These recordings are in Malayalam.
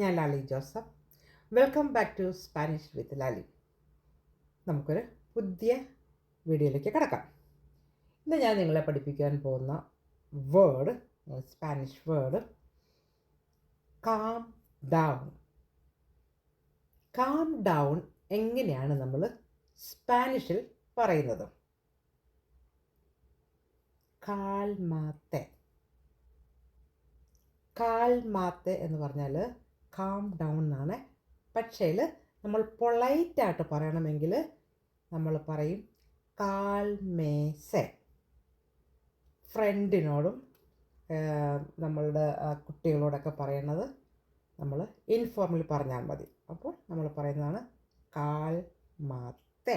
ഞാൻ Lali Joseph. Welcome back to Spanish with Lali നമുക്കൊരു പുതിയ വീഡിയോയിലേക്ക് കിടക്കാം. ഇന്ന് ഞാൻ നിങ്ങളെ പഠിപ്പിക്കാൻ പോകുന്ന word Spanish word calm down calm down എങ്ങനെയാണ് നമ്മൾ സ്പാനിഷിൽ പറയുന്നത്? കാൽമാത്തെ കാൽമാത്തെ എന്ന് പറഞ്ഞാൽ കാം ഡൗൺ എന്നാണ്. പക്ഷേ നമ്മൾ പൊളൈറ്റായിട്ട് പറയണമെങ്കിൽ നമ്മൾ പറയും കാൽമേസെ. ഫ്രണ്ടിനോടും നമ്മളുടെ കുട്ടികളോടൊക്കെ പറയുന്നത് നമ്മൾ ഇൻഫോർമലി പറഞ്ഞാൽ മതി. അപ്പോൾ നമ്മൾ പറയുന്നതാണ് കാൽ മാത്തെ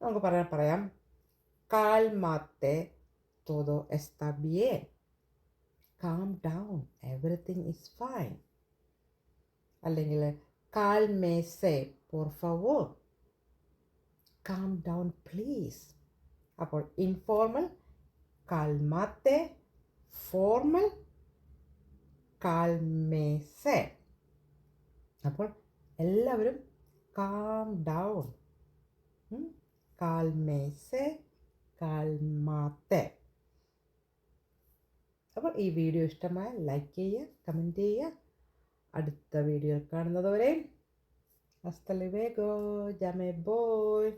നമുക്ക് പറയാൻ പറയാം കാൽ മാത്തെ todo está bien. Calm down everything is fine അല്ലെങ്കിൽ കാൽ മേസെ പോർ ഫവോ കാം ഡൗൺ പ്ലീസ് അപ്പോൾ ഇൻഫോർമൽ കാൽമാത്തെ ഫോർമൽ കാൽമേസെ അപ്പോൾ എല്ലാവരും കാം ഡൗൺ കാൽമേസെ കാൽമാത്തെ അപ്പോൾ ഈ വീഡിയോ ഇഷ്ടമായ ലൈക്ക് ചെയ്യുക കമന്റ് ചെയ്യുക. അടുത്ത വീഡിയോ കാണുന്നതുവരെ ഹസ്തലിവേഗോ ജമേ ബോയ്.